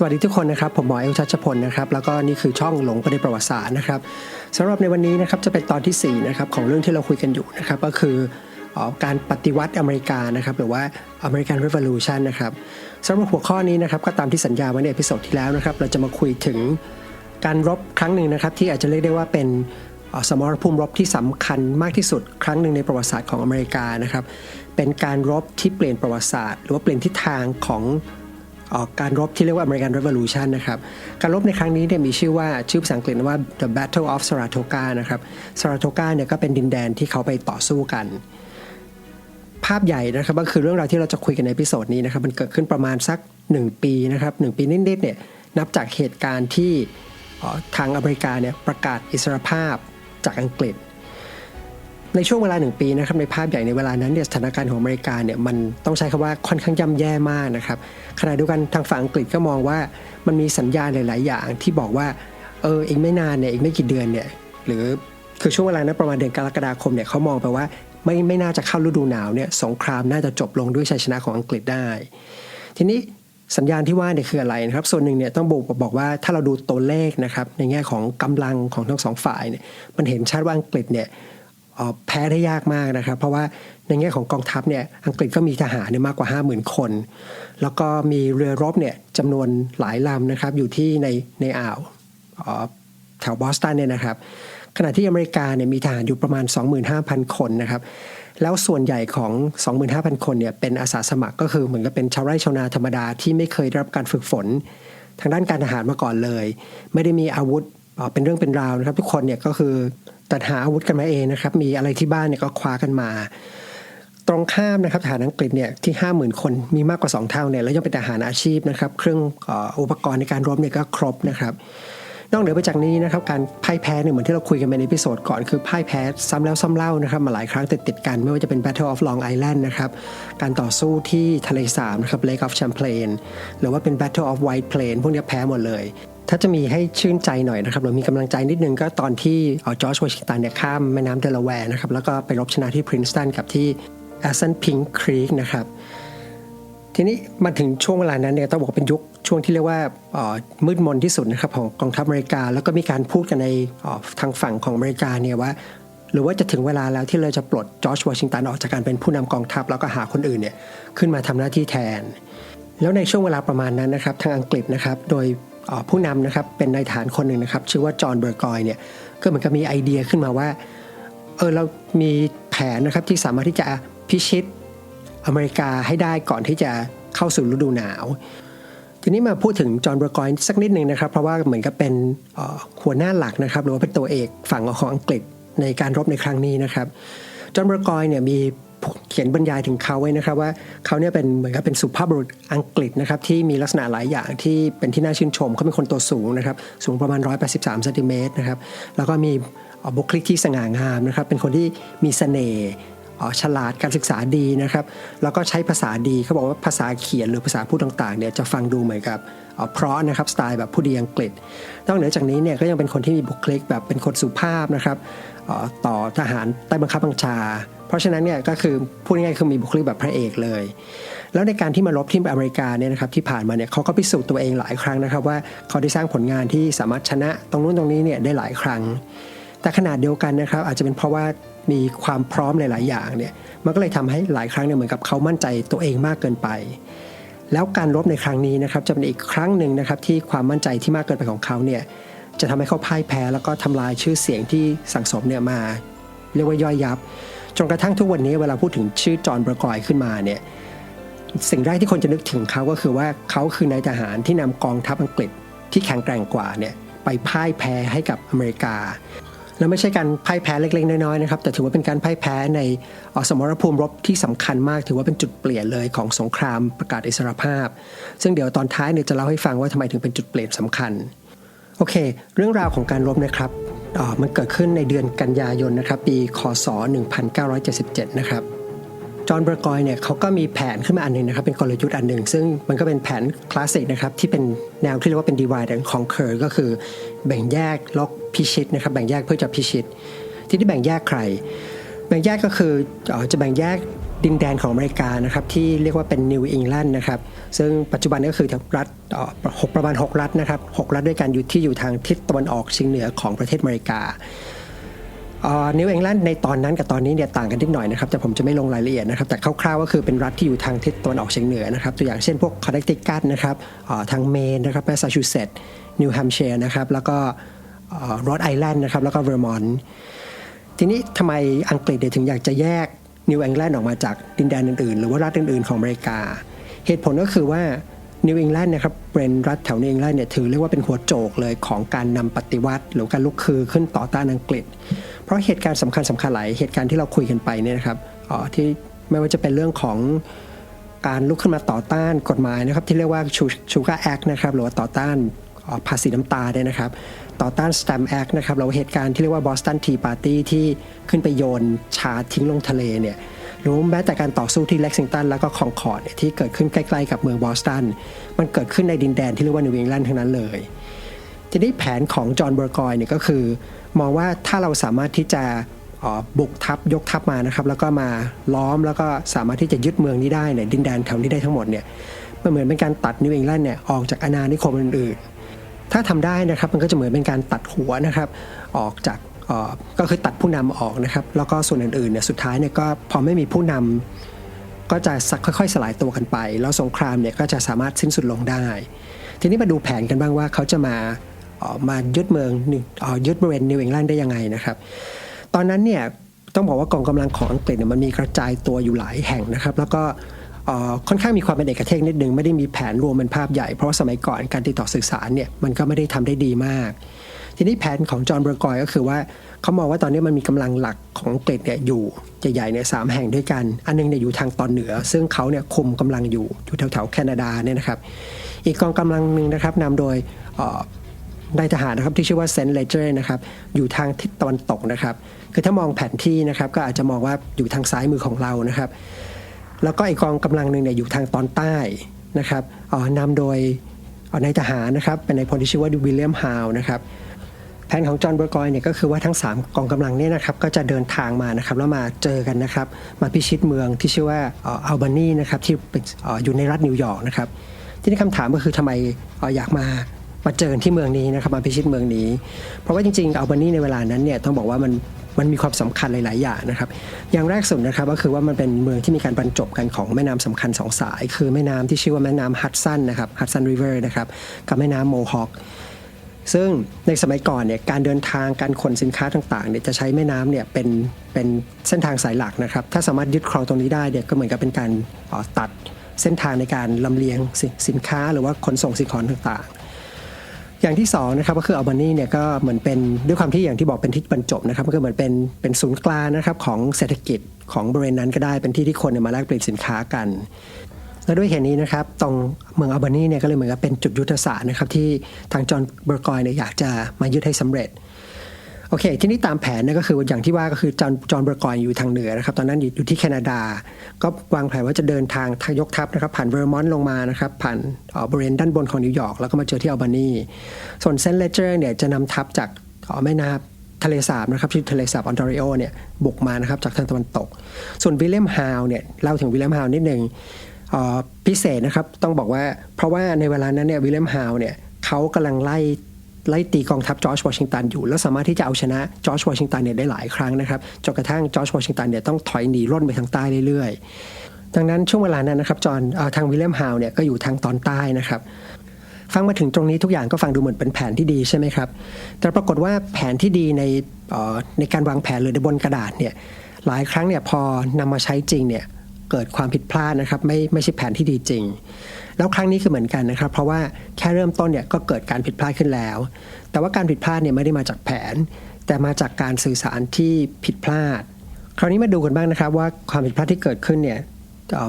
สวัสดีทุกคนนะครับ ผมหมอเอลชัชพลนะครับแล้วก็นี่คือช่องหลงไปในประวัติศาสตร์นะครับสำหรับในวันนี้นะครับจะเป็นตอนที่4นะครับของเรื่องที่เราคุยกันอยู่นะครับก็คืออการปฏิวัติอเมริกานะครับหรือว่า American Revolution นะครับสำหรับหัวข้อนี้นะครับก็ตามที่สัญญาไว้ในเอพิโซดที่แล้วนะครับเราจะมาคุยถึงการรบครั้งหนึ่งนะครับที่อาจจะเรียกได้ว่าเป็นสมรภูมิรบที่สำคัญมากที่สุดครั้งหนึ่งในประวัติศาสตร์ของอเมริกานะครับเป็นการรบที่เปลี่ยนประวัติศาสตร์ หรือว่าเปลี่ยนทิศทางของ กการรบที่เรียกว่า American Revolution นะครับ การรบในครั้งนี้เนี่ยมีชื่อว่าชื่อภาษาอังกฤษว่า The Battle of Saratoga นะครับ Saratoga เนี่ยก็เป็นดินแดนที่เขาไปต่อสู้กัน ภาพใหญ่นะครับก็คือเรื่องราวที่เราจะคุยกันในพิโซดนี้นะครับ มันเกิดขึ้นประมาณสัก 1 ปีนะครับหปีนิดๆเนี่ยนับจากเหตุการณ์ที่ทางอเมริกาเนี่ยประกาศอิสรภาพจากอังกฤษ ในช่วงเวลาหนึ่งปีนะครับในภาพใหญ่ในเวลานั้นเนี่ยสถานการณ์ของอเมริกาเนี่ยมันต้องใช้คำว่าค่อนข้างย่ำแย่มากนะครับขณะเดียวกันทางฝั่งอังกฤษก็มองว่ามันมีสัญญาณหลาย ๆ อย่างที่บอกว่าเอออีกไม่นานเนี่ยอีกไม่กี่เดือนเนี่ยหรือคือช่วงเวลานั้นประมาณเดือนกรกฎาคมเนี่ยเขามองไปว่าไม่ไม่น่าจะเข้าฤดูหนาวเนี่ยสงครามน่าจะจบลงด้วยชัยชนะของอังกฤษได้ ทีนี้สัญญาณที่ว่าเนี่ยคืออะไรนะครับ ส่วนหนึ่งเนี่ยต้องบอกบอกว่าถ้าเราดูตัวเลขนะครับในแง่ของกำลังของทั้งสองฝ่ายเนี่ยมันเห็นชัดว่าอังกฤษเนี่ย แพ้ได้ยากมากนะครับ เพราะว่าในแง่ของกองทัพเนี่ยอังกฤษก็มีทหารเนี่ยมากกว่า 50,000 คน แล้วก็มีเรือรบเนี่ยจำนวนหลายลำนะครับอยู่ที่ในในอ่าวแถวบอสตันเนี่ยนะครับ ขณะที่อเมริกาเนี่ยมีทหารอยู่ประมาณ 25,000 คนนะครับแล้วส่วนใหญ่ของ 25,000 คนเนี่ยเป็นอาสาสมัครก็คือเหมือนกับเป็นชาวไร่ชาวนาธรรมดาที่ไม่เคยได้รับการฝึกฝน ทางด้านการทหารมาก่อนเลย ไม่ได้มีอาวุธเอ่อเป็นเรื่องเป็นราวนะครับ ทุกคนเนี่ยก็คือ ตัดหาอาวุธกันมาเองนะครับ มีอะไรที่บ้านเนี่ยก็คว้ากันมา ตรงข้ามนะครับทหารอังกฤษเนี่ยที่ 50,000 คนมีมากกว่า 2 เท่าเนี่ยแล้วยังเป็นทหารอาชีพนะครับ เครื่องอ,อุปกรณ์ในการรบเนี่ยก็ครบนะครับนอกเหนือไปจากนี้นะครับการพ่ายแพ้เนี่ยเหมือนที่เราคุยกันไปในพิโซดก่อนคือพ่ายแพ้ซ้ำแล้วซ้ำเล่านะครับมาหลายครั้งติดติดกัน ไม่ว่าจะเป็น Battle of Long Island นะครับการต่อสู้ที่ทะเลสาบนะครับ Lake of Champlain หรือว่าเป็น Battle of White Plain พวกนี้แพ้หมดเลย ถ้าจะมีให้ชื่นใจหน่อยนะครับเรามีกำลังใจนิดนึงก็ตอนที่จอร์จวอชิงตันเนี่ยข้ามแม่น้ำเดลาแวร์นะครับแล้วก็ไปรบชนะที่พรินสตันกับที่ a s s e n Pink Creek นะครับทีนี้มาถึงช่วงเวลานั้นเนี่ยต้องบอกเป็นยุคช่วงที่เรียกว่ามืดมนที่สุดนะครับของกองทัพอเมริกา แล้วก็มีการพูดกันในทางฝั่งของอเมริกาเนี่ยว่า หรือว่าจะถึงเวลาแล้วที่เราจะปลดจอร์จวอชิงตันออกจากการเป็นผู้นำกองทัพแล้วก็หาคนอื่นเนี่ยขึ้นมาทำหน้าที่แทน แล้วในช่วงเวลาประมาณนั้นนะครับทางอังกฤษนะครับโดย ผู้นำนะครับเป็นนายทหารคนหนึ่งนะครับ ชื่อว่าจอห์นเบอร์กอยเนี่ยก็เหมือนกับมีไอเดียขึ้นมาว่าเออเรามีแผนนะครับที่สามารถที่จะพิชิตอเมริกาให้ได้ก่อนที่จะเข้าสู่ฤดูหนาว ทีนี้มาพูดถึงจอห์นเบอร์กอยสักนิดหนึ่งนะครับ เพราะว่าเหมือนกับเป็นหัวหน้าหลักนะครับ หรือว่าเป็นตัวเอกฝั่งของอังกฤษในการรบในครั้งนี้นะครับจอห์นเบอร์กอยเนี่ยมี เขียนบรรยายถึงเขาไว้นะครับว่าเขาเนี่ยเป็นเหมือนกับเป็นสุภาพบุรุษอังกฤษนะครับที่มีลักษณะหลายอย่างที่เป็นที่น่าชื่นชมเขาเป็นคนตัวสูงนะครับสูงประมาณ 183เซนติเมตรนะครับแล้วก็มีบุคลิกที่สง่างามนะครับเป็นคนที่มีเสน่ห์อ๋อฉลาดการศึกษาดีนะครับ แล้วก็ใช้ภาษาดีเขาบอกว่าภาษาเขียนหรือภาษาพูดต่างๆเนี่ยจะฟังดูเหมือนกับเอ่อพราะนะครับสไตล์แบบผู้ดีอังกฤษนอกเหนือจากนี้เนี่ยก็ยังเป็นคนที่มีบุคลิกแบบเป็นคนสุภาพนะครับอ่อต่อทหารใต้บังคับบัญชา เพราะฉะนั้นเนี่ยก็คือพูดง่ายๆคือมีบุคลิกแบบพระเอกเลย แล้วในการที่มารบที่อเมริกาเนี่ยนะครับที่ผ่านมาเนี่ยเขาก็พิสูจน์ตัวเองหลายครั้งนะครับ ว่าเขาได้สร้างผลงานที่สามารถชนะตรงนู้นตรงนี้เนี่ยได้หลายครั้ง แต่ขนาดเดียวกันนะครับ อาจจะเป็นเพราะว่ามีความพร้อมหลาย ๆ อย่างเนี่ยมันก็เลยทำให้หลายครั้งเนี่ยเหมือนกับเขามั่นใจตัวเองมากเกินไป แล้วการรบในครั้งนี้นะครับจะเป็นอีกครั้งหนึ่งนะครับที่ความมั่นใจที่มากเกินไปของเขาเนี่ยจะทำให้เขาพ่ายแพ้แล้วก็ทำลายชื่อเสียงที่สั่งสมเนี่ยมา เรียกว่าย่อยยับ จนกระทั่งทุกวันนี้เวลาพูดถึงชื่อจอห์นเบอร์กอยขึ้นมาเนี่ยสิ่งแรกที่คนจะนึกถึงเขาก็คือว่าเขาคือนายทหารที่นำกองทัพอังกฤษที่แข็งแกร่งกว่าเนี่ยไปพ่ายแพ้ให้กับอเมริกา แล้วไม่ใช่การพ่ายแพ้เล็ก ๆ น้อยๆนะครับแต่ถือว่าเป็นการพ่ายแพ้ในออสมรภูมิรบที่สำคัญมาก ถือว่าเป็นจุดเปลี่ยนเลยของสงครามประกาศอิสรภาพ ซึ่งเดี๋ยวตอนท้ายเนี่ยจะเล่าให้ฟังว่าทำไมถึงเป็นจุดเปลี่ยนสำคัญโอเค เรื่องราวของการรบนะครับ มันเกิดขึ้นในเดือนกันยายนนะครับปีคศ 1977 นะครับจอห์นเบอร์กอยเนี่ยเขาก็มีแผนขึ้นมาอันหนึ่งนะครับเป็นกลยุทธ์อันหนึ่ง ซึ่งมันก็เป็นแผนคลาสสิกนะครับที่เป็นแนวที่เรียกว่าเป็น divide and conquer ก็คือแบ่งแยกล็อกพิชิตนะครับแบ่งแยกเพื่อจะพิชิต ที่ที่แบ่งแยกใคร แบ่งแยกก็คือจะแบ่งแยก ดินแดนของอเมริกานะครับที่เรียกว่าเป็นนิวอิงแลนด์นะครับซึ่งปัจจุบันก็คือรัฐหกประมาณ 6 รัฐนะครับหกรัฐด้วยกันอยู่ที่อยู่ทางทิศตะวันออกเฉียงเหนือของประเทศอเมริกานิวอิงแลนด์ในตอนนั้นกับตอนนี้เนี่ยต่างกันนิดหน่อยนะครับแต่ผมจะไม่ลงรายละเอียดนะครับแต่คร่าวๆก็คือเป็นรัฐที่อยู่ทางทิศตะวันออกเฉียงเหนือนะครับตัวอย่างเช่นพวกคอนเนคติคัตนะครับทางเมนนะครับแมสซาชูเซตส์นิวแฮมป์เชียร์นะครับแล้วก็รอดไอแลนด์นะครับแล้วก็เวอร์มอนต์ทีนี้ทำไมอังกฤษถึงอยากจะแยก นิว e องแลนด์ออกมาจากดินแดนอื่นๆ หรือว่ารัฐอื่นๆของอเมริกา เหตุผลก็คือว่านิว e องแลนด์นะครับเป็นรัฐแถวนิว e องแลนด์เนี่ยถือเรียกว่าเป็นหัวโจกเลยของการนำปฏิวัติ หรือการลุกคือขึ้นต่อต้านอังกฤษ เพราะเหตุการณ์สำคัญสำคัญหลายเหตุการณ์ที่เราคุยกันไปเนี่ยนะครับอ๋อที่ไม่ว่าจะเป็นเรื่องของการลุกขึ้นมาต่อต้านกฎหมายนะครับที่เรียกว่าชูชูการ์แอคนะครับหรือว่าต่อต้าน ภาษีน้ำตาเนี่ยนะครับ ต่อต้าน Stamp Act นะครับแล้วเหตุการณ์ที่เรียกว่า Boston Tea Party ที่ขึ้นไปโยนชาทิ้งลงทะเลเนี่ยหรือแม้แต่การต่อสู้ที่เล็กซิงตันแล้วก็คองคอร์ดที่เกิดขึ้นใกล้ๆกับเมืองบอสตัน มันเกิดขึ้นในดินแดนที่เรียกว่านิวอิงแลนด์ทั้งนั้นเลย ทีนี้แผนของจอห์นเบอร์กอยเนี่ยก็คือ มองว่าถ้าเราสามารถที่จะออบุกทัพยกทัพมานะครับแล้วก็มาล้อมแล้วก็สามารถที่จะยึดเมืองนี้ได้เนี่ยดินแดนแถวนี้ได้ทั้งหมดเนี่ยมันเหมือนเป็นการตัดนิวอิงแลนด์เนี่ยออกจากอาณานิคมอื่นๆ ถ้าทำได้นะครับมันก็จะเหมือนเป็นการตัดหัวนะครับออกจากก็คือตัดผู้นำออกนะครับ แล้วก็ส่วนอื่นๆเนี่ยสุดท้ายเนี่ยก็พอไม่มีผู้นำก็จะสักค่อยๆ สลายตัวกันไป แล้วสงครามเนี่ยก็จะสามารถสิ้นสุดลงได้ ทีนี้มาดูแผนกันบ้างว่าเขาจะมาเอ่อมายึดเมืองเอ่อยึดบริเวณนิวอิงแลนด์ได้ยังไงนะครับ ตอนนั้นเนี่ยต้องบอกว่ากองกำลังของอังกฤษเนี่ยมันมีกระจายตัวอยู่หลายแห่งนะครับ แล้วก็ ค่อนข้างมีความเป็นเอกเทศนิดนึงไม่ได้มีแผนรวมเป็นภาพใหญ่ เพราะาสมัยก่อนการติดต่อสื่อสารเนี่ยมันก็ไม่ได้ทำได้ดีมาก ทีนี้แผนของจอห์นเบอร์กอยก็คือว่าเขามองว่าตอนนี้มันมีกำลังหลักของอังกฤษเนี่ยอยู่ใหญ่ๆเนี่ยสามแห่งด้วยกัน อันนึงเนี่ยอยู่ทางตอนเหนือ ซึ่งเขาเนี่ยคุมกำลังอยู่อยู่แถวๆแคนาดาเนี่ยนะครับอีกกองกำลังหนึ่งนะครับนำโดยนายทหารนะครับที่ชื่อว่าเซนต์เลเจอร์นะครับอยู่ทางทิศตะวันตกนะครับคือถ้ามองแผนที่นะครับก็อาจจะมองว่าอยู่ทางซ้ายมือของเรานะครับ แล้วก็อีกกองกำลังหนึ่งเนี่ยอยู่ทางตอนใต้นะครับอ่อนำโดยนายทหารนะครับเป็นนายพลที่ชื่อว่าวิลเลียมฮาวนะครับแผนของจอห์นเบอร์กอยเนี่ยก็คือว่าทั้ง 3 กองกำลังเนี่ยนะครับก็จะเดินทางมานะครับแล้วมาเจอกันนะครับมาพิชิตเมืองที่ชื่อว่าอัลบานีนะครับที่อยู่ในรัฐนิวยอร์กนะครับทีนี้คำถามก็คือทำไมอยากมามาเจอที่เมืองนี้นะครับมาพิชิตเมืองนี้ เพราะว่าจริงๆอัลบานีในเวลานั้นเนี่ยต้องบอกว่ามัน มันมีความสำคัญหลาย ๆ อย่างนะครับ อย่างแรกสุดนะครับก็คือว่ามันเป็นเมืองที่มีการบรรจบกันของแม่น้ำสำคัญสองสาย คือแม่น้ำที่ชื่อว่าแม่น้ำฮัดสันนะครับฮัดสันริเวอร์นะครับกับแม่น้ำโมฮอคซึ่งในสมัยก่อนเนี่ยการเดินทางการขนสินค้าต่างๆเนี่ยจะใช้แม่น้ำเนี่ยเป็นเป็นเส้นทางสายหลักนะครับ ถ้าสามารถยึดครองตรงนี้ได้เนี่ยก็เหมือนกับเป็นการออตัดเส้นทางในการลำเลียงสิสินค้าหรือว่าขนส่งสิ่งของต่าง อย่างที่สองนะครับก็คืออัลบานีเนี่ยก็เหมือนเป็นด้วยความที่อย่างที่บอกเป็นที่บรรจบนะครับก็คือเหมือนเป็นเป็นศูนย์กลางนะครับของเศรษฐกิจของบริเวณนั้นก็ได้เป็นที่ที่คนเนี่ยมาแลกเปลี่ยนสินค้ากันและด้วยเหตุนี้นะครับตรงเมืองอัลบานีเนี่ยก็เลยเหมือนกับเป็นจุดยุทธศาสตร์นะครับที่ทางจอห์นเบอร์กอยเนี่ยอยากจะมายึดให้สำเร็จ โอเค ที่นี้ตามแผนเนี่ก็คืออย่างที่ว่าก็คือจอห์นจอห์นเบอร์กอยอยู่ทางเหนือนะครับ ตอนนั้นอยู่ที่แคนาดา ก็วางแผนว่าจะเดินทางทางยกทัพนะครับ ผ่านเวอร์มอนต์ลงมานะครับ ผ่านออบริเวณด้านบนของนิวยอร์กแล้วก็มาเจอที่อัลบานีส่วนเซนต์เลเจอร์เนี่ยจะนำทัพจากออแม่น้ำทะเลสาบนะครับที่ทะเลสาบออนทาริโอเนี่ยบุกมานะครับจากทางตะวันตก ส่วนวิลเลียมฮาวเนี่ยเล่าถึงวิลเลียมฮาวนิดนึงเอ่อพิเศษนะครับต้องบอกว่าเพราะว่าในเวลานั้นเนี่ยวิลเลียมฮาวเนี่ยเขากำลังไล่ ไล่ตีกองทัพจอร์จวอชิงตันอยู่ แล้วสามารถที่จะเอาชนะจอร์จวอชิงตันเนี่ยได้หลายครั้งนะครับจนกระทั่งจอร์จวอชิงตันเนี่ยต้องถอยหนีร่นไปทางใต้เรื่อยๆ ดังนั้นช่วงเวลานั้นนะครับจอห์นทางวิลเลียมฮาวเนี่ยก็อยู่ทางตอนใต้นะครับฟังมาถึงตรงนี้ทุกอย่างก็ฟังดูเหมือนเป็นแผนที่ดีใช่ไหมครับ แต่ปรากฏว่าแผนที่ดีในในการวางแผนหรือในบนกระดาษเนี่ยหลายครั้งเนี่ยพอนำมาใช้จริงเนี่ย เกิดความผิดพลาดนะครับไม่ไม่ใช่แผนที่ดีจริง แล้วครั้งนี้คือเหมือนกันนะครับ เพราะว่าแค่เริ่มต้นเนี่ยก็เกิดการผิดพลาดขึ้นแล้ว แต่ว่าการผิดพลาดเนี่ยไม่ได้มาจากแผน แต่มาจากการสื่อสารที่ผิดพลาด คราวนี้มาดูกันบ้างนะครับว่าความผิดพลาดที่เกิดขึ้นเนี่ย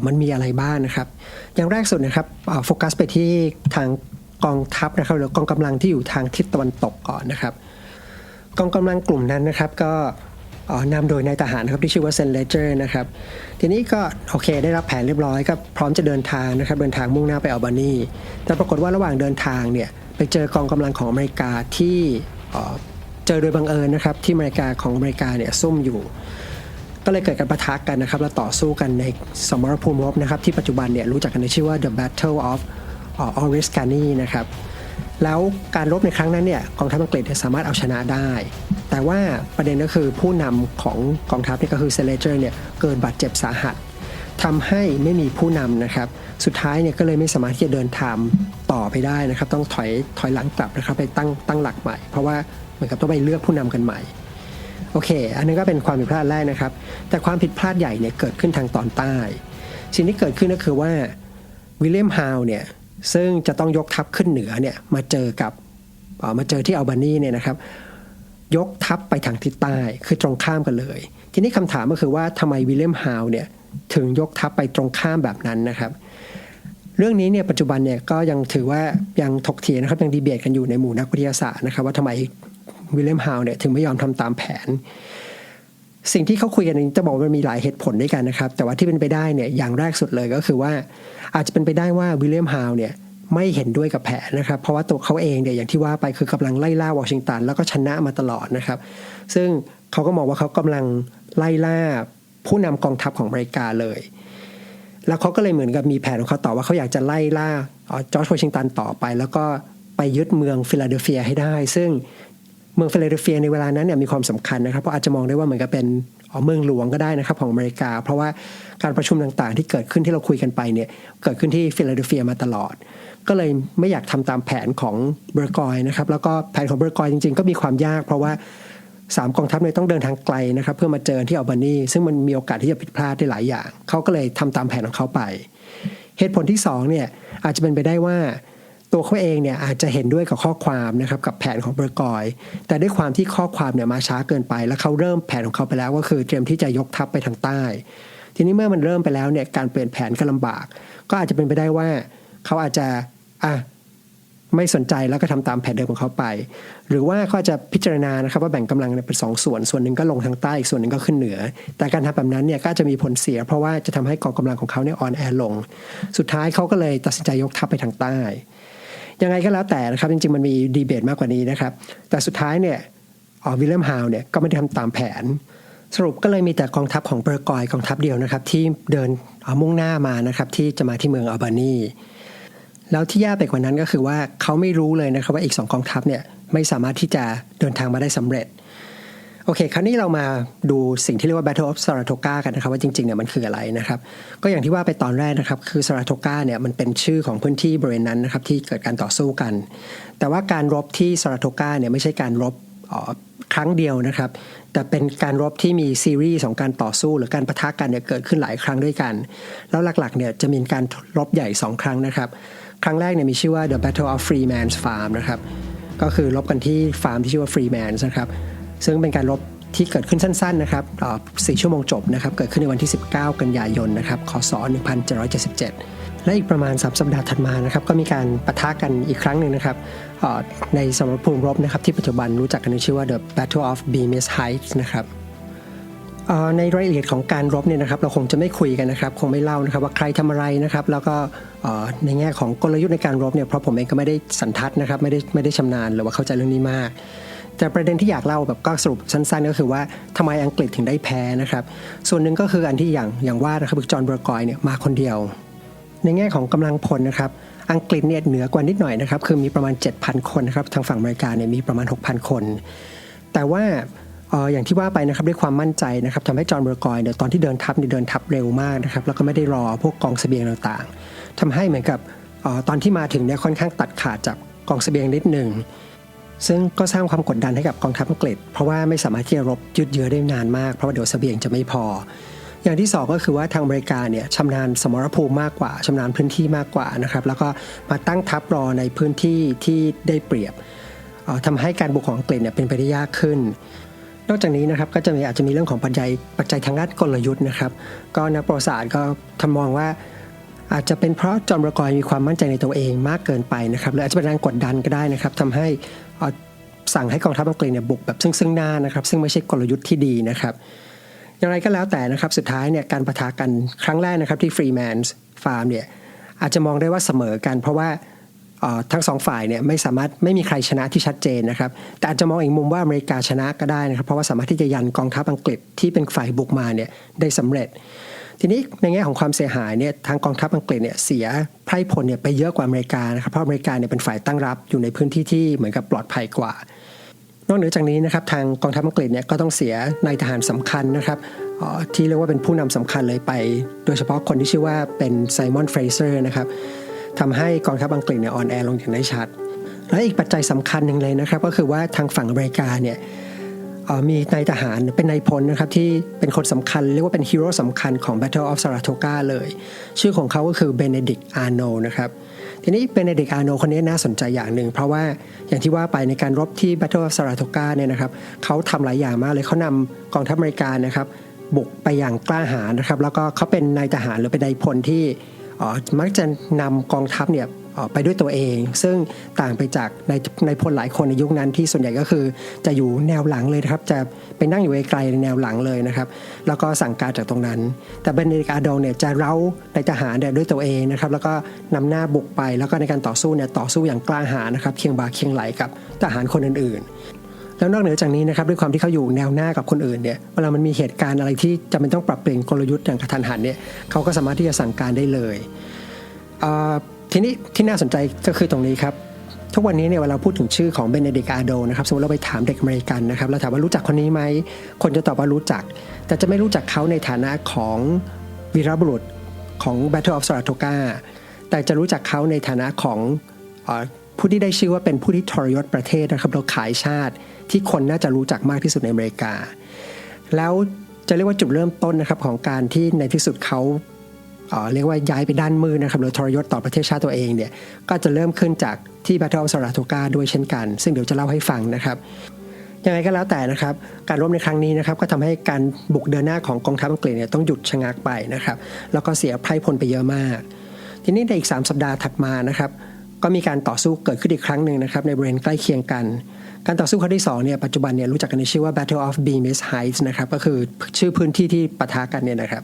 มันมีอะไรบ้างนะครับ อย่างแรกสุดนะครับโฟกัสไปที่ทางกองทัพนะครับหรือกองกำลังที่อยู่ทางทิศตะวันตกก่อนนะครับ กองกำลังกลุ่มนั้นนะครับก็ นำโดยนายทหารครับที่ชื่อว่าเซนเลเจอร์นะครับ ทีนี้ก็โอเคได้รับแผนเรียบร้อยก็พร้อมจะเดินทางนะครับเดินทางมุ่งหน้าไปอัลบานีแต่ปรากฏว่าระหว่างเดินทางเนี่ยไปเจอกองกำลังของอเมริกาที่เจอโดยบังเอิญนะครับที่อเมริกาของอเมริกาเนี่ยซุ่มอยู่ ก็เลยเกิดการประทะกันนะครับและต่อสู้กันในสมรภูมิรบนะครับที่ปัจจุบันเนี่ยรู้จักกันในชื่อว่า the Battle of uh, Oriskany นะครับ แล้วการรบในครั้งนั้นเนี่ยกองทัพอังกฤษสามารถเอาชนะได้ แต่ว่าประเด็นก็คือผู้นำของกองทัพเนี่ยก็คือเซเลเจอร์เนี่ยเกิดบาดเจ็บสาหัสทำให้ไม่มีผู้นำนะครับ สุดท้ายเนี่ยก็เลยไม่สามารถที่จะเดินทางต่อไปได้นะครับ ต้องถอยถอยหลังกลับนะครับไปตั้งตั้งหลักใหม่ เพราะว่าเหมือนกับต้องไปเลือกผู้นำกันใหม่โอเค อันนี้ก็เป็นความผิดพลาดแรกนะครับ แต่ความผิดพลาดใหญ่เนี่ยเกิดขึ้นทางตอนใต้ สิ่งที่เกิดขึ้นก็คือว่าวิลเลียมฮาวเนี่ย ซึ่งจะต้องยกทัพขึ้นเหนือเนี่ยมาเจอกับมาเจอที่อัลบานีเนี่ยนะครับ ยกทัพไปทางทิศใต้คือตรงข้ามกันเลย ทีนี้คำถามก็คือว่าทำไมวิลเลียมฮาวเนี่ยถึงยกทัพไปตรงข้ามแบบนั้นนะครับ เรื่องนี้เนี่ยปัจจุบันเนี่ยก็ยังถือว่ายังถกเถียงนะครับยังดีเบตกันอยู่ในหมู่นักวิทยาศาสตร์นะครับว่าทำไมวิลเลียมฮาวเนี่ยถึงไม่ยอมทำตามแผน สิ่งที่เขาคุยกันนี้จะบอกว่ามันมีหลายเหตุผลด้วยกันนะครับ แต่ว่าที่เป็นไปได้เนี่ยอย่างแรกสุดเลยก็คือว่า อาจจะเป็นไปได้ว่าวิลเลียมฮาวเนี่ยไม่เห็นด้วยกับแผนนะครับ เพราะว่าตัวเขาเองเนี่ยอย่างที่ว่าไปคือกำลังไล่ล่าวอชิงตันแล้วก็ชนะมาตลอดนะครับ ซึ่งเขาก็มองว่าเขากำลังไล่ล่าผู้นำกองทัพของอเมริกาเลย แล้วเขาก็เลยเหมือนกับมีแผนของเขาต่อว่าเขาอยากจะไล่ล่าจอร์จวอชิงตันต่อไป แล้วก็ไปยึดเมืองฟิลาเดลเฟียให้ได้ ซึ่ง เมืองฟิลาเดลเฟียในเวลานั้นเนี่ยมีความสำคัญนะครับเพราะอาจจะมองได้ว่าเหมือนกับเป็นเมืองหลวงก็ได้นะครับของอเมริกา เพราะว่าการประชุมต่างๆ ที่เกิดขึ้นที่เราคุยกันไปเนี่ยเกิดขึ้นที่ฟิลาเดลเฟียมาตลอด ก็เลยไม่อยากทำตามแผนของเบอร์กอยนะครับแล้วก็แผนของเบอร์กอยจริง ๆ ก็มีความยาก เพราะว่าสามกองทัพเนี่ยต้องเดินทางไกลนะครับเพื่อมาเจอที่อัลบานีซึ่งมันมีโอกาสที่จะผิดพลาดได้หลายอย่างเขาก็เลยทำตามแผนของเขาไป เหตุผลที่สองเนี่ยอาจจะเป็นไปได้ว่า ตัวเขาเองเนี่ยอาจจะเห็นด้วยกับข้อความนะครับกับแผนของเบอร์กอย แต่ด้วยความที่ข้อความเนี่ยมาช้าเกินไป แล้วเขาเริ่มแผนของเขาไปแล้วก็คือเตรียมที่จะยกทัพไปทางใต้ ทีนี้เมื่อมันเริ่มไปแล้วเนี่ยการเปลี่ยนแผนก็ลำบาก ก็อาจจะเป็นไปได้ว่าเขาอาจจะอะไม่สนใจแล้วก็ทำตามแผนเดิมของเขาไป หรือว่าเขาจะพิจารณานะครับว่าแบ่งกำลังเป็นสองส่วน ส่วนหนึ่งก็ลงทางใต้อีกส่วนหนึ่งก็ขึ้นเหนือ แต่การทำแบบนั้นเนี่ยก็จะมีผลเสีย เพราะว่าจะทำให้กองกำลังของเขาเนี่ยอ่อนแอลง สุดท้ายเขาก็เลยตัดสินใจยกทัพไปทางใต้ ยังไงก็แล้วแต่นะครับ จริงๆ มันมีดีเบตมากกว่านี้นะครับ แต่สุดท้ายเนี่ยวิลเลียมฮาวเนี่ยก็ไม่ได้ทำตามแผน สรุปก็เลยมีแต่กองทัพของเบอร์กอยกองทัพเดียวนะครับ ที่เดินเอามุ่งหน้ามานะครับ ที่จะมาที่เมืองอัลบานีแล้วที่แย่ไปกว่านั้นก็คือว่าเขาไม่รู้เลยนะครับว่าอีกสองกองทัพเนี่ยไม่สามารถที่จะเดินทางมาได้สำเร็จ โอเค คราวนี้เรามาดูสิ่งที่เรียกว่า Battle of Saratoga กันนะครับ ว่าจริงๆเนี่ยมันคืออะไรนะครับ ก็อย่างที่ว่าไปตอนแรกนะครับ คือ Saratoga เนี่ยมันเป็นชื่อของพื้นที่บริเวณนั้นนะครับที่เกิดการต่อสู้กัน แต่ว่าการรบที่ Saratoga เนี่ยไม่ใช่การรบครั้งเดียวนะครับ แต่เป็นการรบที่มีซีรีส์ของการต่อสู้ หรือการประทะกันเนี่ยเกิดขึ้นหลายครั้งด้วยกัน แล้วหลักๆเนี่ยจะมีการรบใหญ่ 2 ครั้งนะครับ ครั้งแรกเนี่ยมีชื่อว่า The Battle of Freeman's Farm นะครับ ก็คือรบกันที่ฟาร์มที่ชื่อว่า Freeman's นะครับ ซึ่งเป็นการรบที่เกิดขึ้นสั้นๆนะครับสี่ชั่วโมงจบนะครับ เกิดขึ้นในวันที่ 19 กันยายนนะครับ คศ 1777 และอีกประมาณ 3 สัปดาห์ถัดมานะครับ ก็มีการปะทะกันอีกครั้งหนึ่งนะครับ ในสมรภูมิรบนะครับ ที่ปัจจุบันรู้จักกันในชื่อว่า The Battle of Bemis Heights นะครับในรายละเอียดของการรบเนี่ยนะครับ เราคงจะไม่คุยกันนะครับ คงไม่เล่านะครับ ว่าใครทำอะไรนะครับ แล้วก็ในแง่ของกลยุทธ์ในการรบเนี่ยเพราะผมเองก็ไม่ได้สันทัดนะครับ ไม่ได้ไม่ได้ชำนาญหรือว่าเข้าใจเรื่องนี้มาก แต่ประเด็นที่อยากเล่าแบบก็สรุปสั้นๆก็คือว่าทำไมอังกฤษถึงได้แพ้นะครับ ส่วนหนึ่งก็คืออันที่อย่างอย่างว่านะครับจอห์นเบอร์กอยเนี่ยมาคนเดียว ในแง่ของกำลังพลนะครับอังกฤษเนี่ยเหนือกว่านิดหน่อยนะครับคือมีประมาณ 7,000 คนนะครับทางฝั่งอเมริกาเนี่ยมีประมาณ 6,000 คน แต่ว่าอย่างที่ว่าไปนะครับด้วยความมั่นใจนะครับทำให้จอห์นเบอร์กอยเนี่ยตอนที่เดินทัพเนี่ยเดินทัพเร็วมากนะครับแล้วก็ไม่ได้รอพวกกองเสบียงต่างๆทำให้เหมือนกับอตอนที่มาถึงเนี่ยค่อนข้างตัดขาดจากกองเสบียงนิดหนึ่ง ซึ่งก็สร้างความกดดันให้กับกองทัพอังกฤษ เพราะว่าไม่สามารถที่จะรบยืดเยื้อได้นานมาก เพราะว่าเดี๋ยวเสบียงจะไม่พอ อย่างที่สองก็คือว่าทางอเมริกาเนี่ยชำนาญสมรภูมิมากกว่าชำนาญพื้นที่มากกว่านะครับแล้วก็มาตั้งทัพรอในพื้นที่ที่ได้เปรียบทำให้การบุกของอังกฤษเนี่ยเป็นไปได้ยากขึ้น นอกจากนี้นะครับก็จะมีอาจจะมีเรื่องของปัจจัยปัจจัยทางด้านกลยุทธ์นะครับก็นักประวัติศาสตร์ก็ทำมองว่าอาจจะเป็นเพราะจอห์นบรกอยมีความมั่นใจในตัวเองมากเกินไปนะครับหรืออาจจะเป็นแรงกดดันก็ได้นะครับทำให้ สั่งให้กองทัพอังกฤษเนี่ยบุกแบบซึ่งซึ่งหน้านะครับ ซึ่งไม่ใช่กลยุทธ์ที่ดีนะครับ อย่างไรก็แล้วแต่นะครับสุดท้ายเนี่ยการประทะกันครั้งแรกนะครับที่ฟรีแมนส์ฟาร์มเนี่ยอาจจะมองได้ว่าเสมอกัน เพราะว่าทั้งสองฝ่ายเนี่ยไม่สามารถไม่มีใครชนะที่ชัดเจนนะครับ แต่อาจจะมองอีกมุมว่าอเมริกาชนะก็ได้นะครับ เพราะว่าสามารถที่จะยันกองทัพอังกฤษที่เป็นฝ่ายบุกมาเนี่ยได้สำเร็จ ทีนี้ในแง่ของความเสียหายเนี่ยทางกองทัพอังกฤษเนี่ยเสียไพร่พลเนี่ยไปเยอะกว่าอเมริกานะครับเพราะอเมริกาเนี่ยเป็นฝ่ายตั้งรับอยู่ในพื้นที่ที่เหมือนกับปลอดภัยกว่า นอกเหนือจากนี้นะครับทางกองทัพอังกฤษเนี่ยก็ต้องเสียนายทหารสำคัญนะครับที่เรียกว่าเป็นผู้นำสำคัญเลยไป โดยเฉพาะคนที่ชื่อว่าเป็นไซมอนเฟรเซอร์นะครับทำให้กองทัพอังกฤษเนี่ยอ่อนแอลงอย่างได้ชัด และอีกปัจจัยสำคัญหนึ่งเลยนะครับ ก็คือว่าทางฝั่งอเมริกาเนี่ย มีนายทหารเป็นนายพลนะครับที่เป็นคนสำคัญ เรียกว่าเป็นฮีโร่สำคัญของ Battle of Saratoga เลย ชื่อของเขาก็คือเบเนดิกอาร์โนนะครับทีนี้เบเนดิกอาร์โนคนนี้น่าสนใจอย่างหนึ่ง เพราะว่าอย่างที่ว่าไปในการรบที่ Battle of Saratoga เนี่ยนะครับเขาทำหลายอย่างมากเลยเขานำกองทัพอเมริกานะครับบุกไปอย่างกล้าหาญนะครับแล้วก็เขาเป็นนายทหารหรือเป็นนายพลที่มักจะนำกองทัพเนี่ย ไปด้วยตัวเอง ซึ่งต่างไปจากในายนพลหลายคนในยุคนั้นที่ส่วนใหญ่ก็คือ จะอยู่แนวหลังเลยนะครับ จะไปนั่งอยู่ไกลๆในแนวหลังเลยนะครับ แล้วก็สั่งการจากตรงนั้น แต่เบนเดกอาโดเนี่ยจะเร้าในทหารด้วยตัวเองนะครับแล้วก็นำหน้าบุกไปแล้วก็ในการต่อสู้เนี่ยต่อสู้อย่างกล้าหาญนะครับเคียงบ่าเคียงไหลกับทหารคนอื่นๆแล้วนอกเหนือจากนี้นะครับด้วยความที่เขาอยู่แนวหน้ากับคนอื่นเนี่ยเวลามันมีเหตุการณ์อะไรที่จำเป็นต้องปรับเปลี่ยนกลยุทธ์อย่างกระทันหันเนี่ยเขาก็สามารถที่จะสั่งการได้เลยเทีนี้ที่น่าสนใจก็คือตรงนี้ครับทุกวันนี้เนี่ยเวลาพูดถึงชื่อของเบเนดิกอาโดนะครับสมมติเราไปถามเด็กอเมริกันนะครับเราถามว่ารู้จักคนนี้ไหม คนจะตอบว่ารู้จัก แต่จะไม่รู้จักเขาในฐานะของวีรบุรุษของ Battle of Saratoga แต่จะรู้จักเขาในฐานะของอผู้ที่ได้ชื่อว่าเป็นผู้ที่ทรยศประเทศนะครับเราขายชาติที่คนน่าจะรู้จักมากที่สุดในอเมริกา แล้วจะเรียกว่าจุดเริ่มต้นนะครับของการที่ในที่สุดเขา เอ่อเรียกว่าย้ายไปด้านมือนะครับหรือทรยศต่อประเทศชาติตัวเองเนี่ยก็จะเริ่มขึ้นจากที่ Battle of Saratoga ด้วยเช่นกัน ซึ่งเดี๋ยวจะเล่าให้ฟังนะครับยังไงก็แล้วแต่นะครับ การรบในครั้งนี้นะครับก็ทำให้การบุกเดินหน้าของกองทัพอังกฤษเนี่ยต้องหยุดชะงักไปนะครับ แล้วก็เสียไพร่พลไปเยอะมาก ทีนี้ในอีก 3 สัปดาห์ถัดมานะครับก็มีการต่อสู้เกิดขึ้นอีกครั้งหนึ่งนะครับในบริเวณใกล้เคียงกัน การต่อสู้ครั้งที่2เนี่ยปัจจุบันเนี่ยรู้จักกันในชื่อว่า Battle of Bemis Heights นะครับก็คือชื่อพื้นที่ที่ปะทะกันเนี่ยนะครับ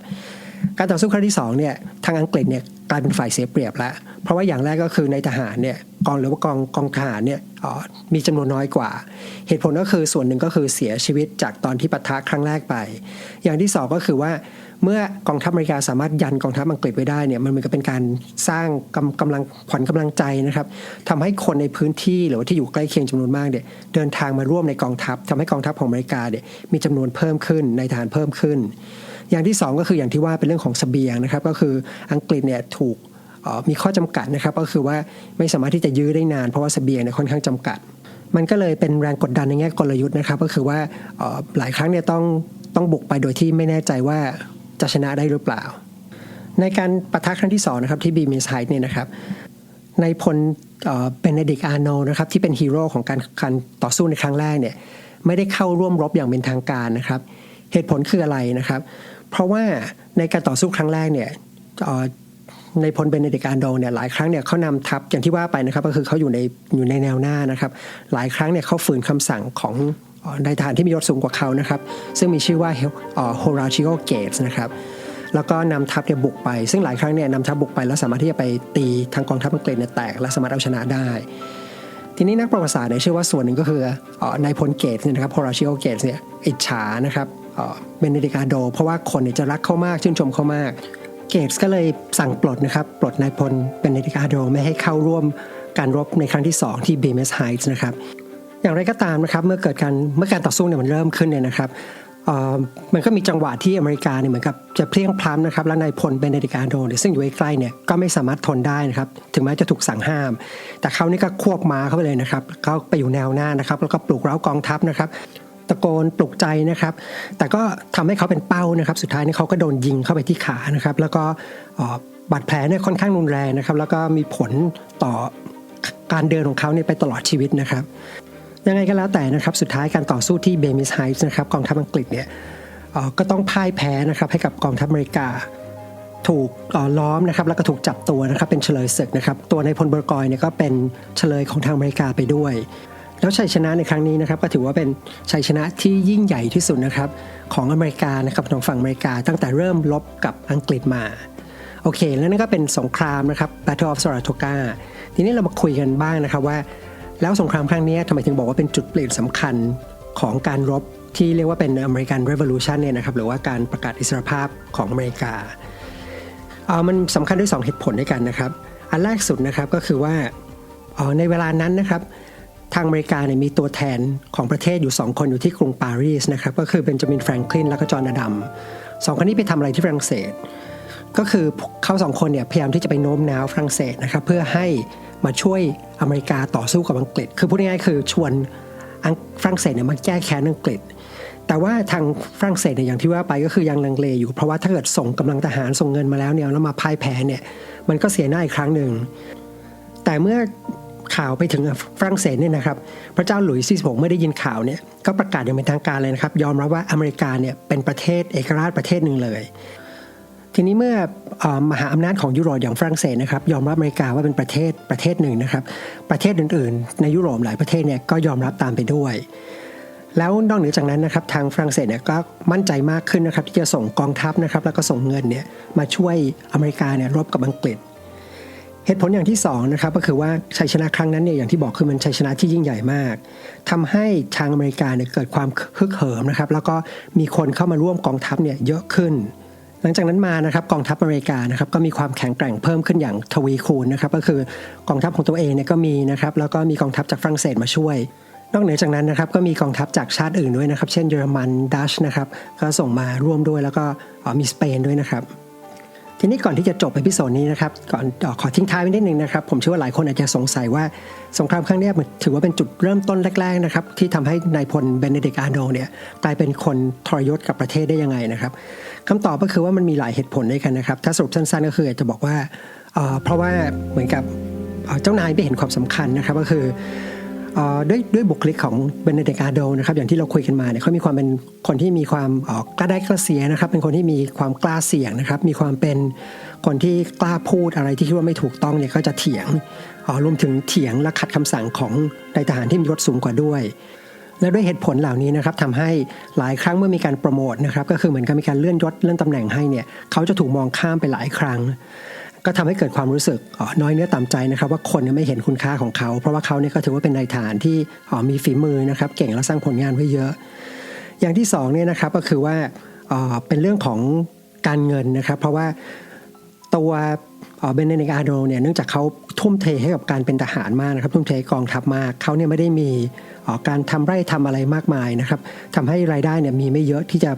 การต่อสู้ครั้งที่2เนี่ยทางอังกฤษเนี่ยกลายเป็นฝ่ายเสียเปรียบแล้วเพราะว่าอย่างแรกก็คือในทหารเนี่ยกองหรือว่ากองกองทหารเนี่ยมีจำนวนน้อยกว่า เหตุผลก็คือส่วนหนึ่งก็คือเสียชีวิตจากตอนที่ปะทะครั้งแรกไป อย่างที่สองก็คือว่าเมื่อกองทัพอเมริกาสามารถยันกองทัพอังกฤษไว้ได้เนี่ยมันเหมือนกับเป็นการสร้างกำกำลังขวัญกำลังใจนะครับทำให้คนในพื้นที่หรือว่าที่อยู่ใกล้เคียงจำนวนมากเนี่ยเดินทางมาร่วมในกองทัพทำให้กองทัพของอเมริกาเนี่ยมีจำนวนเพิ่มขึ้นในทหารเพิ่มขึ้น อย่างที่สองก็คืออย่างที่ว่าเป็นเรื่องของสเสบียงนะครับ ก็คืออังกฤษเนี่ยถูกมีข้อจำกัดนะครับ ก็คือว่าไม่สามารถที่จะยื้อได้นานเพราะว่าสเสบียงเนี่ยค่อนข้างจำกัด มันก็เลยเป็นแรงกดดันในแง่กลยุทธ์นะครับ ก็คือว่าหลายครั้งเนี่ยต้องต้องบุกไปโดยที่ไม่แน่ใจว่าจะชนะได้หรือเปล่า ในการปะทะครั้งที่สองนะครับที่บีมิสไฮเนี่ยนะครับในพลเบนเดดิกอาร์โนนะครับที่เป็นฮีโร่ของการการต่อสู้ในครั้งแรกเนี่ยไม่ได้เข้าร่วมรบอย่างเป็นทางการนะครับ เหตุผลคืออะไรนะครับ เพราะว่าในการต่อสู้ครั้งแรกเนี่ยในพลเบนเดการ์โนเนี่ยหลายครั้งเนี่ยเขานำทัพอย่างที่ว่าไปนะครับก็คือเขาอยู่ในอยู่ในแนวหน้านะครับ หลายครั้งเนี่ยเขาฝืนคำสั่งของนายทหารที่มียศสูงกว่าเขานะครับ ซึ่งมีชื่อว่าโฮราชิโอเกตส์นะครับแล้วก็นำทัพเนี่ยบุกไป ซึ่งหลายครั้งเนี่ยนำทัพบุกไปแล้วสามารถที่จะไปตีทางกองทัพอังกฤษเนี่ยแตกและสามารถเอาชนะได้ ทีนี้นักประวัติศาสตร์เนี่ยเชื่อว่าส่วนหนึ่งก็คืออ่อนายพลเกตส์เนี่ยนะครับโฮราชิโอเกตส์เนี่ยอิจฉานะครับ เบนเดดิกาโด เพราะว่าคนเนี่ยจะรักเขามากชื่นชมเขามาก เกตส์ก็เลยสั่งปลดนะครับ ปลดนายพลเบนเดดิกาโดไม่ให้เข้าร่วมการรบในครั้งที่ 2 ที่เบมสไฮส์นะครับ อย่างไรก็ตามนะครับเมื่อเกิดการเมื่อการต่อสู้เนี่ยมันเริ่มขึ้นเนี่ยนะครับมันก็มีจังหวะที่อเมริกาเนี่ยเหมือนกับจะเพลียงพล้ำนะครับแล้วนายพลเบนเดดิกาโดที่ซึ่งอยู่ใกล้ๆเนี่ยก็ไม่สามารถทนได้นะครับถึงแม้จะถูกสั่งห้าม แต่เขานี่ก็ควบม้าเข้าไปเลยนะครับเขาไปอยู่แนวหน้านะครับ แล้วก็ปลุกเร้ากองทัพนะครับ ตะโกนปลุกใจนะครับ แต่ก็ทำให้เขาเป็นเป้านะครับ สุดท้ายเนี่ยเขาก็โดนยิงเข้าไปที่ขานะครับ แล้วก็บาดแผลเนี่ยค่อนข้างรุนแรงนะครับ แล้วก็มีผลต่อการเดินของเขาเนี่ยไปตลอดชีวิตนะครับ ยังไงก็แล้วแต่นะครับ สุดท้ายการต่อสู้ที่เบมิสไฮส์นะครับกองทัพอังกฤษเนี่ยก็ต้องพ่ายแพ้นะครับให้กับกองทัพอเมริกาถูกล้อมนะครับแล้วก็ถูกจับตัวนะครับเป็นเฉลยศึกนะครับ ตัวในพลเบอร์กอยเนี่ยก็เป็นเฉลยของทางอเมริกาไปด้วย แล้วชัยชนะในครั้งนี้นะครับก็ถือว่าเป็นชัยชนะที่ยิ่งใหญ่ที่สุดนะครับของอเมริกานะครับของฝั่งอเมริกาตั้งแต่เริ่มลบกับอังกฤษมาโอเค แล้วนั่นก็เป็นสงครามนะครับ Battle of Saratoga ทีนี้เรามาคุยกันบ้างนะครับว่า แล้วสงครามครั้งนี้ทำไมถึงบอกว่าเป็นจุดเปลี่ยนสำคัญของการรบที่เรียกว่าเป็นอเมริกัน Revolution เนี่ยนะครับหรือว่าการประกาศอิสรภาพของอเมริกาเอ่อมันสำคัญด้วย 2 เหตุผลด้วยกันนะครับ อันแรกสุดนะครับก็คือว่าอ่อในเวลานั้นนะครับ ทางอเมริกาเนี่ยมีตัวแทนของประเทศอยู่ 2 คนอยู่ที่กรุงปารีสนะครับก็คือเบนจามินแฟรงคลินแล้วก็จอห์นอดัมสองคนนี้ไปทำอะไรที่ฝรั่งเศส ก็คือเขาสองคนเนี่ยพยายามที่จะไปโน้มน้าวฝรั่งเศสนะครับเพื่อให้มาช่วยอเมริกาต่อสู้กับอังกฤษ คือพูดง่ายๆคือชวนฝรั่งเศสเนี่ยมาแก้แค้นอังกฤษ แต่ว่าทางฝรั่งเศสเนี่ยอย่างที่ว่าไปก็คือยังลังเลอยู่ เพราะว่าถ้าเกิดส่งกำลังทหารส่งเงินมาแล้วเนี่ยแล้วมาพ่ายแพ้เนี่ยมันก็เสียหน้าอีกครั้งหนึ่งแต่เมื่อ ข่าวไปถึงฝรั่งเศสเนี่ยนะครับ พระเจ้าหลุยส์ที่16เมื่อได้ยินข่าวเนี่ยก็ประกาศอย่างเป็นทางการเลยนะครับ ยอมรับว่าอเมริกาเนี่ยเป็นประเทศเอกราชประเทศหนึ่งเลย ทีนี้เมื่อเออมหาอำนาจของยุโรปอย่างฝรั่งเศสนะครับ ยอมรับอเมริกาว่าเป็นประเทศประเทศหนึ่งนะครับ ประเทศอื่นๆ ในยุโรปหลายประเทศเนี่ยก็ยอมรับตามไปด้วยแล้วนอกเหนือจากนั้นนะครับทางฝรั่งเศสเนี่ยก็มั่นใจมากขึ้นนะครับที่จะส่งกองทัพนะครับแล้วก็ส่งเงินเนี่ยมาช่วยอเมริกาเนี่ยรบกับอังกฤษ เหตุผลอย่างที่สองนะครับก็คือว่าชัยชนะครั้งนั้นเนี่ยอย่างที่บอกคือมันชัยชนะที่ยิ่งใหญ่มากทำให้ทางอเมริกาเนี่ยเกิดความฮึกเหิมนะครับแล้วก็มีคนเข้ามาร่วมกองทัพเนี่ยเยอะขึ้น หลังจากนั้นมานะครับกองทัพอเมริกานะครับก็มีความแข็งแกร่งเพิ่มขึ้นอย่างทวีคูณนะครับก็คือกองทัพของตัวเองเนี่ยก็มีนะครับแล้วก็มีกองทัพจากฝรั่งเศสมาช่วย นอกเหนือจากนั้นนะครับก็มีกองทัพจากชาติอื่นด้วยนะครับ เช่นเยอรมันดัชนะครับก็ส่งมาร่วมด้วยแล้วก็มีสเปนด้วยนะครับ ทีนี้ก่อนที่จะจบเอพิโซดนี้นะครับก่อนอขอทิ้งท้ายไว้นิดนึงนะครับ ผมเชื่อว่าหลายคนอาจจะสงสัยว่าสงครามครั้งนี้มันถือว่าเป็นจุดเริ่มต้นแรกๆนะครับ ที่ทำให้นายพลเบเนดิกอาร์โดเนี่ยกลายเป็นคนทรยศกับประเทศได้ยังไงนะครับคำตอบก็คือว่ามันมีหลายเหตุผลด้วยกันนะครับ ถ้าสรุปสั้นๆ ก็คืออาจจะบอกว่าเเพราะว่าเหมือนกับเจ้านายไม่เห็นความสำคัญนะครับ ก็คือ ด้วยด้วยบุคลิกของเบนเดกาโดนะครับอย่างที่เราคุยกันมาเนี่ยเขามีความเป็นคนที่มีความกล้าได้กล้าเสียนะครับ เป็นคนที่มีความกล้าเสี่ยงนะครับ มีความเป็นคนที่กล้าพูดอะไรที่คิดว่าไม่ถูกต้องเนี่ยก็จะเถียงรวมถึงเถียงและขัดคำสั่งของนายทหารที่มียศสูงกว่าด้วยและด้วยเหตุผลเหล่านี้นะครับทำให้หลายครั้งเมื่อมีการโปรโมทนะครับก็คือเหมือนกับมีการเลื่อนยศเลื่อนตำแหน่งให้เนี่ยเขาจะถูกมองข้ามไปหลายครั้ง ก็ทำให้เกิดความรู้สึกน้อยเนื้อต่ำใจนะครับ ว่าคนไม่เห็นคุณค่าของเขา เพราะว่าเขาเนี่ยก็ถือว่าเป็นนายทหารที่มีฝีมือนะครับ เก่งและสร้างผลงานไว้เยอะ อย่างที่สองเนี่ยนะครับก็คือว่าเป็นเรื่องของการเงินนะครับ เพราะว่าตัวเบนเนกอาโดเนี่ยเนื่องจากเขาทุ่มเทให้กับการเป็นทหารมากนะครับ ทุ่มเทกองทัพมากเขาเนี่ยไม่ได้มีการทำไร่ทำอะไรมากมายนะครับทำให้รายได้เนี่ยมีไม่เยอะที่จะ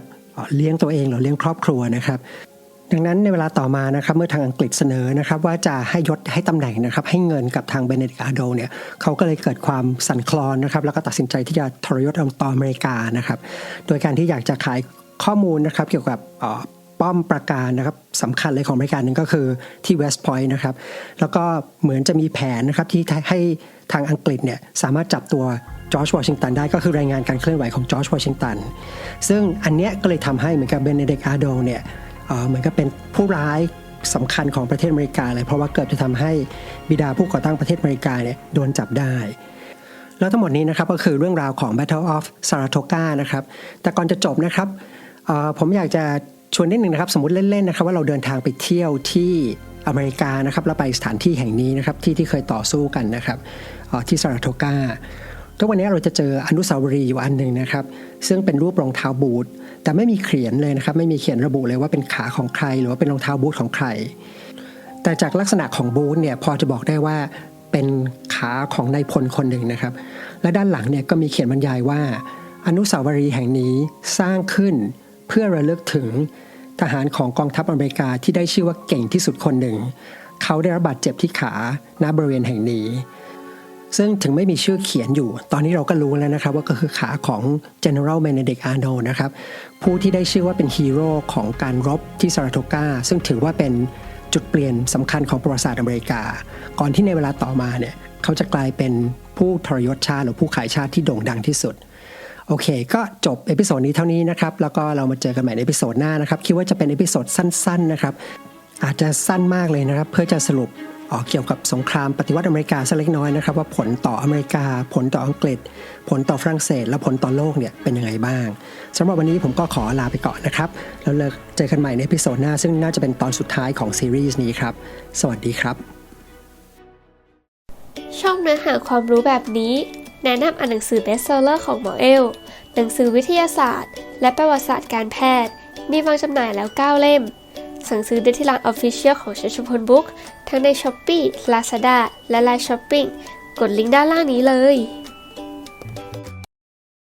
เลี้ยงตัวเองหรือเลี้ยงครอบครัวนะครับ ดังนั้นในเวลาต่อมานะครับเมื่อทางอังกฤษเสนอนะครับว่าจะให้ยศให้ตำแหน่งนะครับให้เงินกับทางเบเนดิกอาโดเนี่ยเขาก็เลยเกิดความสั่นคลอนนะครับแล้วก็ตัดสินใจที่จะทรยศต่ออเมริกานะครับโดยการที่อยากจะขายข้อมูลนะครับเกี่ยวกับป้อมประการนะครับสำคัญเลยของอเมริกาหนึ่งก็คือที่เวสต์พอยต์นะครับแล้วก็เหมือนจะมีแผนนะครับที่ให้ทางอังกฤษเนี่ยสามารถจับตัวจอร์จวอชิงตันได้ก็คือรายงานการเคลื่อนไหวของจอร์จวอชิงตันซึ่งอันเนี้ยก็เลยทำให้เหมือนกับเบนเนดิกอาโดเนี่ย เหมือนกับเป็นผู้ร้ายสำคัญของประเทศอเมริกาเลย เพราะว่าเกิดจะทำให้บิดาผู้ก่อตั้งประเทศอเมริกาเนี่ยโดนจับได้ แล้วทั้งหมดนี้นะครับก็คือเรื่องราวของ Battle of Saratoga นะครับ แต่ก่อนจะจบนะครับผมอยากจะชวนนิดหนึ่งนะครับ สมมติเล่นๆนะครับว่าเราเดินทางไปเที่ยวที่อเมริกานะครับแล้วไปสถานที่แห่งนี้นะครับที่ที่เคยต่อสู้กันนะครับที่ซาราโทกาทุกวันนี้เราจะเจออนุสาวรีย์อยู่อันหนึ่งนะครับ ซึ่งเป็นรูปรองเท้าบูท แต่ไม่มีเขียนเลยนะครับ ไม่มีเขียนระบุเลยว่าเป็นขาของใคร หรือว่าเป็นรองเท้าบูทของใคร แต่จากลักษณะของบูทเนี่ยพอจะบอกได้ว่าเป็นขาของนายพลคนหนึ่งนะครับ และด้านหลังเนี่ยก็มีเขียนบรรยายว่า อนุสาวรีย์แห่งนี้สร้างขึ้นเพื่อระลึกถึงทหารของกองทัพอเมริกาที่ได้ชื่อว่าเก่งที่สุดคนหนึ่ง เขาได้รับบาดเจ็บที่ขาณบริเวณแห่งนี้ ซึ่งถึงไม่มีชื่อเขียนอยู่ ตอนนี้เราก็รู้แล้วนะครับว่าก็คือขาของ General Benedict Arnold นะครับ ผู้ที่ได้ชื่อว่าเป็นฮีโร่ของการรบที่ซาราโทกาซึ่งถือว่าเป็นจุดเปลี่ยนสำคัญของประวัติศาสตร์อเมริกา ก่อนที่ในเวลาต่อมาเนี่ยเขาจะกลายเป็นผู้ทรยศชาติหรือผู้ขายชาติที่โด่งดังที่สุด โอเค ก็จบเอพิโซดนี้เท่านี้นะครับ แล้วก็เรามาเจอกันใหม่ในเอพิโซดหน้านะครับ คิดว่าจะเป็นเอพิโซดสั้นๆนะครับ อาจจะสั้นมากเลยนะครับ เพื่อจะสรุป เอ่อเกี่ยวกับสงครามปฏิวัติอเมริกาสักเล็กน้อยนะครับ ว่าผลต่ออเมริกา ผลต่ออังกฤษ ผลต่อฝรั่งเศส และผลต่อโลกเนี่ยเป็นยังไงบ้างสำหรับวันนี้ผมก็ขอลาไปก่อนนะครับแล้วเจอกันใหม่ในพิโซดหน้า ซึ่งน่าจะเป็นตอนสุดท้ายของซีรีส์นี้ครับ สวัสดีครับชอบเนื้อหาความรู้แบบนี้ แนะนำอ่านหนังสือเบสเซลเลอร์ของหมอเอลหนังสือวิทยาศาสตร์ และประวัติศาสตร์การแพทย์ มีวางจำหน่ายแล้ว 9 เล่ม สั่งซื้อได้ที่ร้านออฟฟิเชียลของชัชพลบุ๊กทั้งใน s h อ p e e Lazada และ Line Shopping กดลิงก์ด้านล่างนี้เลย